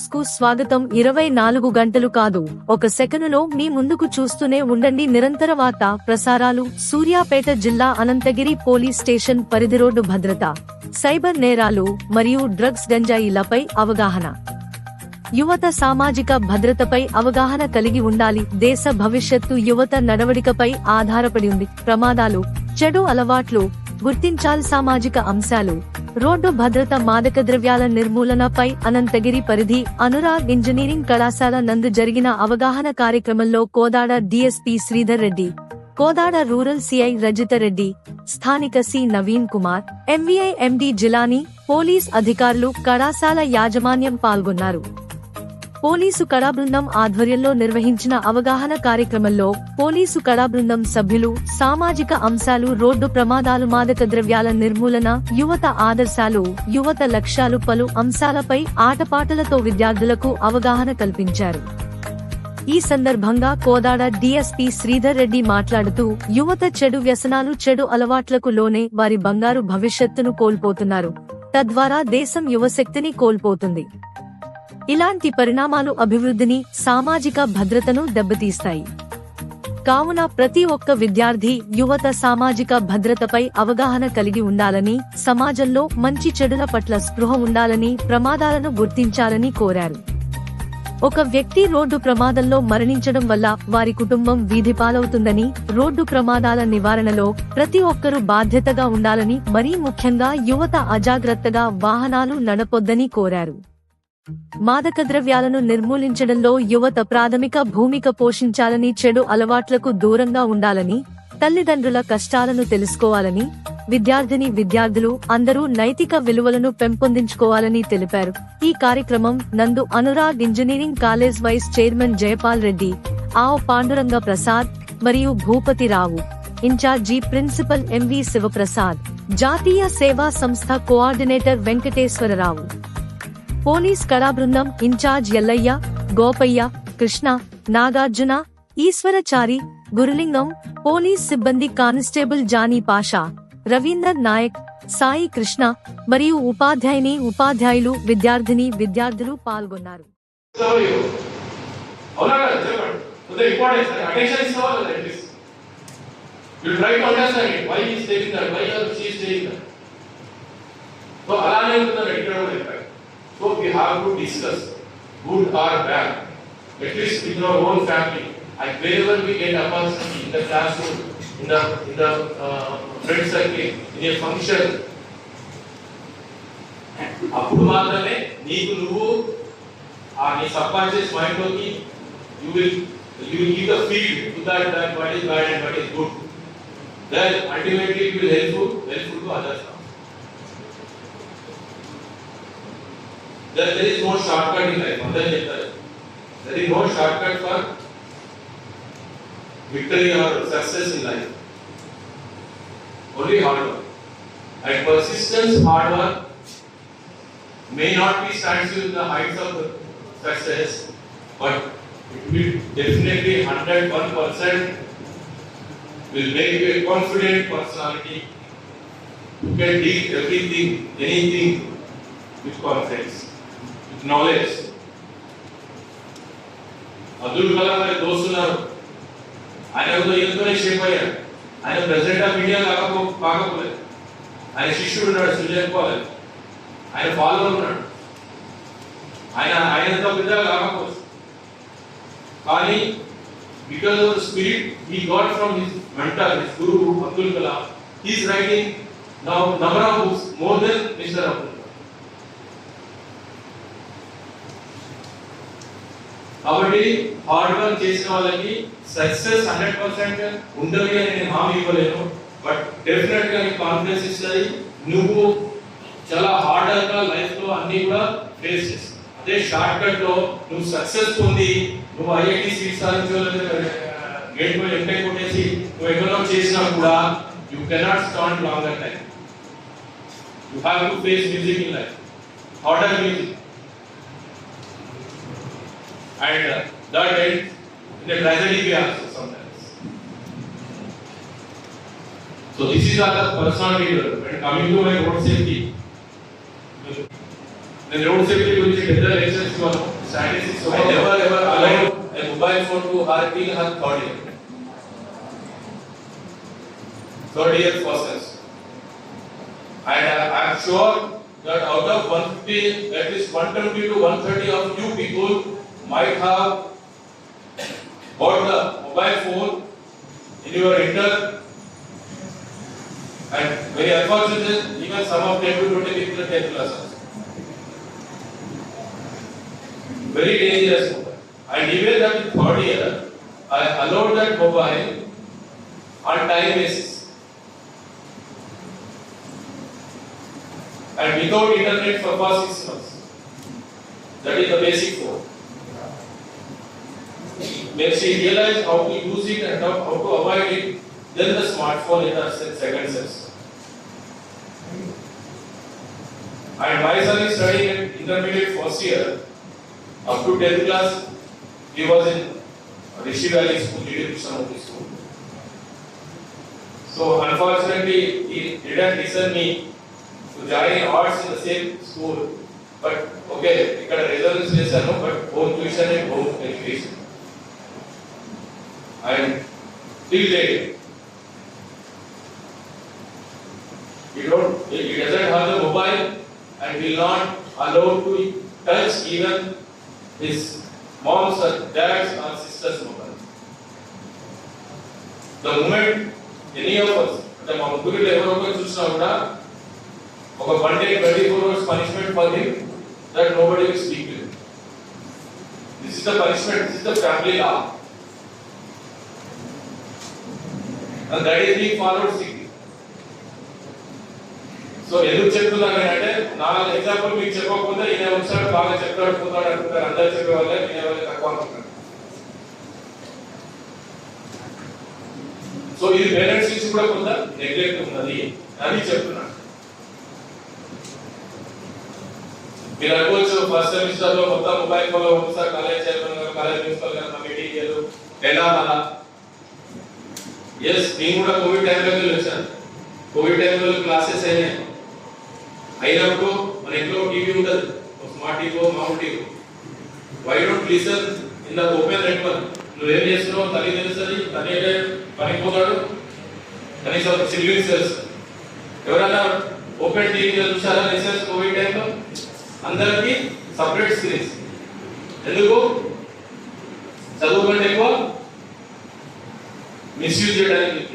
న్యూస్కు స్వాగతం. ఇరవై నాలుగు గంటలు కాదు. ఒక సెకనులో మీ ముందుకు చూస్తూనే ఉండండి. నిరంతర వార్త ప్రసారాలు. సూర్యాపేట జిల్లా అనంతగిరి పోలీస్ స్టేషన్ పరిధి రోడ్డు భద్రత. సైబర్ నేరాలు మరియు డ్రగ్స్ గంజాయిలపై అవగాహన. యువత సామాజిక భద్రతపై అవగాహన కలిగి ఉండాలి. దేశ భవిష్యత్తు యువత నడవడికపై ఆధారపడి ఉంది. ప్రమాదాలు చెడు అలవాట్లు గుర్తించాలి సామాజిక అంశాలు. రోడ్డు భద్రత మాదక ద్రవ్యాల నిర్మూలనపై అనంతగిరి పరిధి అనురాగ్ ఇంజనీరింగ్ కళాశాల నందు జరిగిన అవగాహన కార్యక్రమంలో Kodad DSP Sridhar Reddy Kodad rural CI Rajitha Reddy స్థానిక C Naveen Kumar MVI MD Jilani police అధికారులు కళాశాల యాజమాన్యం పాల్గొన్నారు. పోలీసు కళా బృందం ఆధ్వర్యంలో నిర్వహించిన అవగాహన కార్యక్రమంలో పోలీసు కళా బృందం సభ్యులు సామాజిక అంశాలు రోడ్డు ప్రమాదాలు మాదక ద్రవ్యాల నిర్మూలన యువత ఆదర్శాలు యువత లక్ష్యాలు పలు అంశాలపై ఆటపాటలతో విద్యార్థులకు అవగాహన కల్పించారు. ఈ సందర్భంగా కోదాడ డీఎస్పీ శ్రీధర్ రెడ్డి మాట్లాడుతూ యువత చెడు వ్యసనాలు చెడు అలవాట్లకు లోనే వారి బంగారు భవిష్యత్తును కోల్పోతున్నారు. తద్వారా దేశం యువశక్తిని కోల్పోతుంది. ఇలాంటి పరిణామాలు అభివృద్ధిని సామాజిక భద్రతను దెబ్బతీస్తాయి. కావున ప్రతి ఒక్క విద్యార్థి యువత సామాజిక భద్రతపై అవగాహన కలిగి ఉండాలని సమాజంలో మంచి చెడుల పట్ల స్పృహ ఉండాలని ప్రమాదాలను గుర్తించాలని కోరారు. ఒక వ్యక్తి రోడ్డు ప్రమాదంలో మరణించడం వల్ల వారి కుటుంబం వీధి పాలవుతుందని రోడ్డు ప్రమాదాల నివారణలో ప్రతి ఒక్కరూ బాధ్యతగా ఉండాలని మరీ ముఖ్యంగా యువత అజాగ్రత్తగా వాహనాలు నడపొద్దని కోరారు. మాదక ద్రవ్యాలను నిర్మూలించడంలో యువత ప్రాథమిక భూమిక పోషించాలని చెడు అలవాట్లకు దూరంగా ఉండాలని తల్లిదండ్రుల కష్టాలను తెలుసుకోవాలని విద్యార్థిని విద్యార్థులు అందరూ నైతిక విలువలను పెంపొందించుకోవాలని తెలిపారు. ఈ కార్యక్రమం నందు Anurag engineering college vice chairman Jayapal Reddy ఆవ్ పాండురంగ ప్రసాద్ మరియు Bhupathi Rao incharge principal MV Sivaprasad జాతీయ సేవా సంస్థ కోఆర్డినేటర్ వెంకటేశ్వరరావు. పోలీస్ కళా బృందం ఇన్ఛార్జ్ ఎల్లయ్య గోపయ్య కృష్ణ నాగార్జున ఈశ్వరచారి గురులింగం పోలీస్ సిబ్బంది కానిస్టేబుల్ జానీ పాషా రవీందర్ నాయక్ సాయి కృష్ణ మరియు ఉపాధ్యాయుని ఉపాధ్యాయులు విద్యార్థిని విద్యార్థులు పాల్గొన్నారు. అలానే ఉంటుందని ఇక్కడ కూడా చెప్పారు so we have to discuss good or bad at least with our own family I wherever we get opportunity in the classroom in the in the friend circle in a function అప్పుడు మాత్రమే నీకు నువ్వు ఆ నీ subconscious మైండ్లోకి you will you will give the field to that that what is bad and what is good then ultimately it will helpful helpful to others there there is no short cut in life అందరూ చెప్తారు there is no short cut for victory or success in life only hard work and persistence hard work may not be stands you in the heights of success, but it will definitely 101% will make you a confident personality who can deal everything, anything with confidence, with knowledge. Abdul Kalam గారి దోస్తున్నారు ఆయన కూడా ఈయనతోనే shape అయ్యారు ఆయన president of India కాకపో కాకపోలేదు ఆయన శిష్యుడు ఉన్నాడు సుజయ్ పాల్ ఆయన ఫాలో ఉన్నాడు ఆయన ఆయనంత పెద్ద కాకపోవచ్చు కానీ because of spirit he got from his mentor his guru Abdul Kalam he's writing now number of books more than mister Abdul కాబట్టి హార్డ్ వర్క్ చేసిన వాళ్ళకి సక్సెస్ హండ్రెడ్ పర్సెంట్ ఉండదు అని నేను హామీ ఇవ్వలేను. బట్ డెఫినెట్గా నీకు కాన్ఫిడెన్స్ ఇస్తుంది. నువ్వు చాలా హార్డ్గా లైఫ్లో అన్ని కూడా ఫేస్ చేస్తావు. అదే షార్ట్ కట్లో నువ్వు సక్సెస్ పొంది నువ్వు ఐఐటి సీట్ సాధించలేదు గేట్ పోయి ఎంటెక్ కొట్టేసి నువ్వు ఎకనామిక్ చేసినా కూడా you cannot stand longer time you have to face music in life harder music and uh, that ends in a tragedy way also sometimes. So this is our personal development. Coming to my road safety, the road safety will be better lectures you are I never ever allowed a mobile phone to her till her third year. Third year process. And I am sure that out of 150, at least 120 to 130 of you people might have bought the mobile phone in your inter and very unfortunate, even some of them will take the 10th classes. Very dangerous mobile. And even that in third year, I allowed that mobile on time basis. And without internet for past six months. That is the basic phone When she realized how to use it and how how to avoid it, then the smartphone in the se- second sense. And my son is studying in intermediate first year, up to tenth class, he was in Rishi Valley School, Leader Krishnamurti School. So unfortunately, he didn't listen me to join arts in the same school. But okay, ఇక్కడ results చేశాను but home tuition and home education And till date he don't he doesn't have the mobile and will not allow to touch even his mom's or dad's or sister's mobile. The moment any of us, అంటే మా ముగ్గురిలో ఎవరో ఒకరు చూసినా కూడా ఒక one day twenty four hours punishment for him that nobody will speak to this is the punishment this is the family law and that is being followed strictly so ఎందుకు చెప్తున్నాను అంటే నాలుగు ఎగ్జాంపుల్ మీకు చెప్పకపోతే ఈయన ఉంచాడు బాగా చెప్తాడు పోతాడు అనుకుంటారు అందరు చెప్పే వాళ్ళే ఈయన వాళ్ళే తక్కువ అనుకుంటాను సో ఇది పేరెంట్స్ నుంచి కూడా కొంత నెగ్లెక్ట్ ఉన్నది అని చెప్తున్నాను. మీరు అనుకోవచ్చు ఫస్ట్ సెమిస్టర్లో మొత్తం మొబైల్ ఫోన్లో ఒకసారి కాలేజ్ చైర్మన్ గారు కాలేజ్ ప్రిన్సిపల్ గారు కమిటీ ఎలా మన ఎస్ నేను కూడా కోవిడ్ టైంలో వచ్చాను. కోవిడ్ టైంలో క్లాసెస్ అయినాయి. అయినప్పుడు మన ఇంట్లో టీవీ ఉండదు స్మార్ట్ టీవీ మామూలు TV why don't listen in the open network నువ్వేం చేస్తున్నావు తల్లి తెలుస్తుంది. తల్లి అంటే పనికి పోతాడు. కనీసం సిబ్లింగ్స్ ఎవరైనా ఎవరన్నా ఓపెన్ టీవీ చూసారా? లెసన్స్ కోవిడ్ టైంలో అందరికీ సపరేట్ స్క్రీన్స్ ఎందుకు? చదువుకుంటే ఎక్కువ మిస్యూజ్ చేయడానికి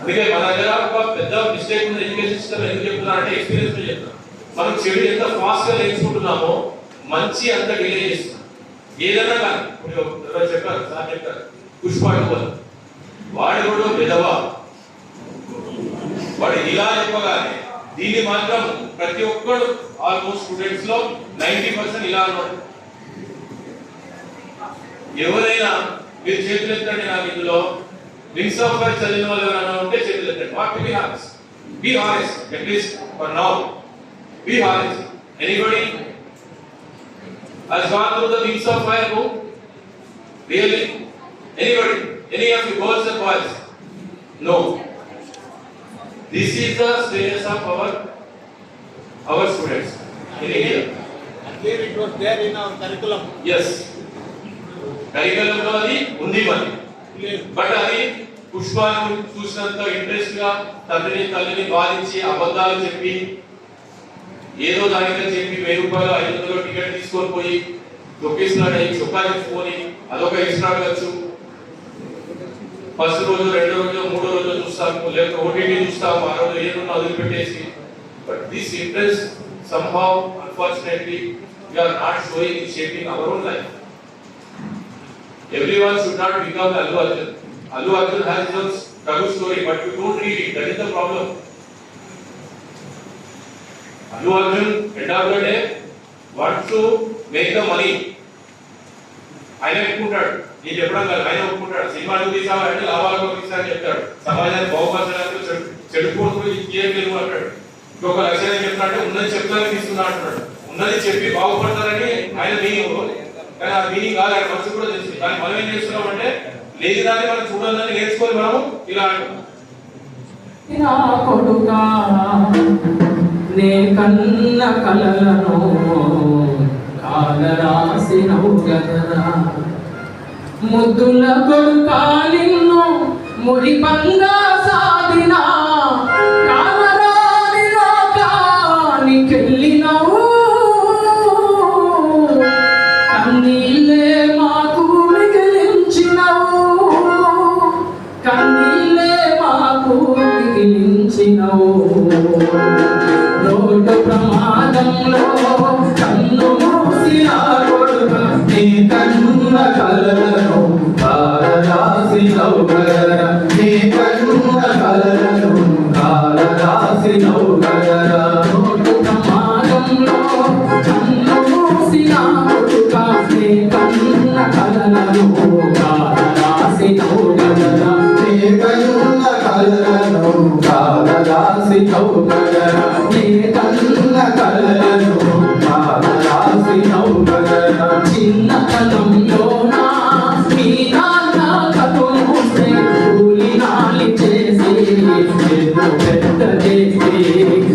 అందుకే మన దగ్గర ఒక పెద్ద మిస్టేక్ ఉన్న ఎడ్యుకేషన్ సిస్టమ్ ఎందుకు చెప్తున్నా అంటే ఎక్స్పీరియన్స్తో చెప్తున్నా. మనం చెడు ఎంత ఫాస్ట్గా నేర్చుకుంటున్నామో మంచి అంత డిలే చేస్తున్నాం. ఏదైనా కానీ ఇప్పుడు ఎవరో చెప్పారు సార్ చెప్పారు పుష్పాడు వాడు కూడా విధవా వాడు ఇలా చెప్పగానే దీన్ని మాత్రం ప్రతి ఒక్కడు ఆల్మోస్ట్ స్టూడెంట్స్లో నైన్టీ పర్సెంట్ ఇలా అన్నాడు. ఎవరైనా మీరు చేతులు ఎత్తండి నాకు ఇందులో వింగ్స్ ఆఫ్ ఫైర్ చదివిన వాళ్ళు ఎవరైనా ఉంటే చేతులు ఎత్తండి what to be honest be honest at least for now be honest anybody has gone through the wings of fire who really anybody any of you girls and boys no this is the status of our our students in India Here it was there in our curriculum. yes కరికలంలో అది ఉంది మరి. But అది పుష్పాన్ని చూసినంత ఇంట్రెస్ట్గా తండ్రిని తల్లిని బాధించి అబద్ధాలు చెప్పి ఏదో దానిగా చెప్పి వెయ్యి రూపాయలు ఐదు వందలు టికెట్ తీసుకొని పోయి దొక్కేసినాడు అయ్యి చొక్కా చెప్పుకొని అదొక ఎక్స్ట్రా ఖర్చు. ఫస్ట్ రోజు రెండో రోజు మూడో రోజు చూస్తాము. లేక ఓటీటీ చూస్తాము. ఆ రోజు ఏదన్నా వదిలిపెట్టేసి. But this interest సంభావ్ unfortunately we are not showing in shaping our own life. Everyone should not become Alu Arjun Alu Arjun has his own struggle story but you don't read it that is the problem Alu Arjun end of the day wants to make the money ఆయన ఒప్పుకుంటాడు నేను చెప్పడం కాదు ఆయన ఒప్పుకుంటాడు సినిమాలు తీసావా అంటే లాభాలు తీసా అని చెప్తాడు సమాజాన్ని బాగుపరచడానికి చెడు కోరుకుని ఇంకేం లేదు అంటాడు ఇంకొక లక్ష్యం ఏం చెప్తాడంటే ఉన్నది చెప్తానని తీసుకున్నా అంటున్నాడు ఉన్నది చెప్పి బాగుపడతారని ఆయన మీ కానీ ఆ మీనింగ్ కాదు ఆయన మనసు కూడా తెలిసింది. కానీ మనం ఏం చేస్తున్నాం అంటే లేని దాన్ని మనం చూడాలని నేర్చుకొని మనం ఇలా అంటున్నాం. నా కొడుకా నే కన్న కలలను కాల రాసినవు గదరా. ముద్దుల కొడుకా నిన్ను మురిపంగా సాధిన. కామరాని లోకానికెళ్ళినవు. Amém.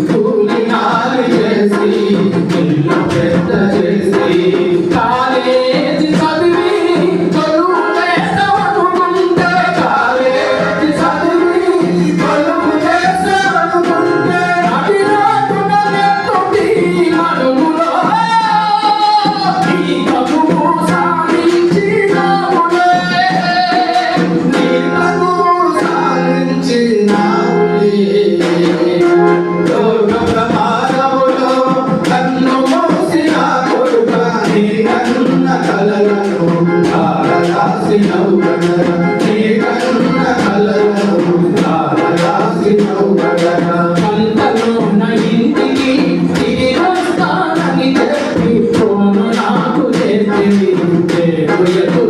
Hallelujah.